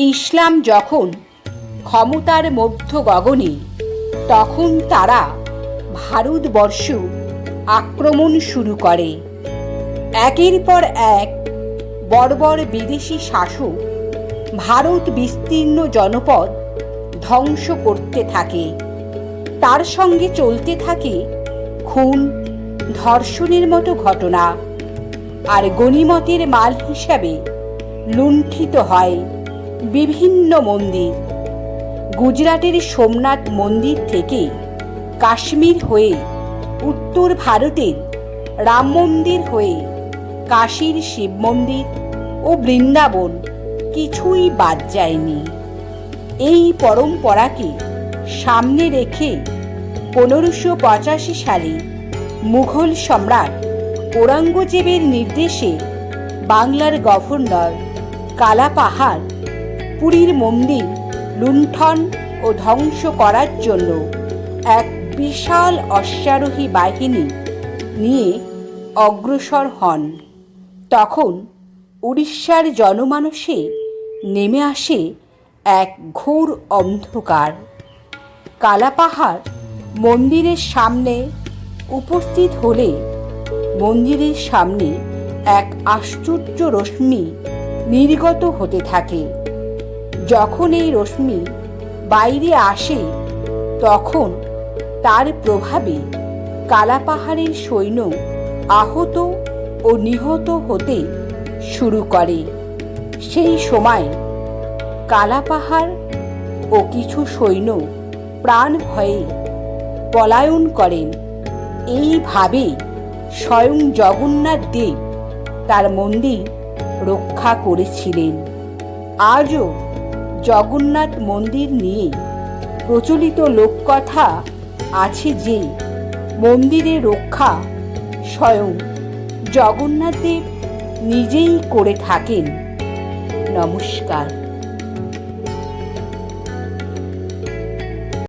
ইসলাম যখন ক্ষমতার মধ্য গগনে, তখন তারা ভারতবর্ষ আক্রমণ শুরু করে। একের পর এক বর্বর বিদেশি শাসক ভারত বিস্তীর্ণ জনপদ ধ্বংস করতে থাকে। তার সঙ্গে চলতে থাকে খুন, ধর্ষণের মতো ঘটনা। আর গণিমতের মাল হিসাবে লুণ্ঠিত হয়। বিভিন্ন মন্দির। গুজরাটের সোমনাথ মন্দির থেকে কাশ্মীর হয়ে উত্তর ভারতের রাম মন্দির হয়ে কাশীর শিব মন্দির ও বৃন্দাবন কিছুই বাদ যায়নি। এই পরম্পরাকে সামনে রেখে পনেরোশো পঁচাশি সালে মুঘল সম্রাট ঔরঙ্গজেবের নির্দেশে বাংলার গভর্নর কালাপাহাড় পুরীর মন্দির লুণ্ঠন ও ধ্বংস করার জন্য এক বিশাল অশ্বারোহী বাহিনী নিয়ে অগ্রসর হন। তখন উড়িষ্যার জনমানসে নেমে আসে এক ঘোর অন্ধকার। কালাপাহাড় মন্দিরের সামনে উপস্থিত হলে মন্দিরের সামনে এক আশ্চর্য রশ্মি নির্গত হতে থাকে। যখন এই রশ্মি বাইরে আসে, তখন তার প্রভাবে কালাপাহাড়ের সৈন্য আহত ও নিহত হতে শুরু করে। সেই সময় কালাপাহাড় ও কিছু সৈন্য প্রাণ ভয়ে পলায়ন করেন। এইভাবে স্বয়ং জগন্নাথ দেব তার মন্দির রক্ষা করেছিলেন। আজও জগন্নাথ মন্দির নিয়ে প্রচলিত লোককথা আছে যে, মন্দিরে রক্ষা স্বয়ং জগন্নাথদেব নিজেই করে থাকেন। নমস্কার।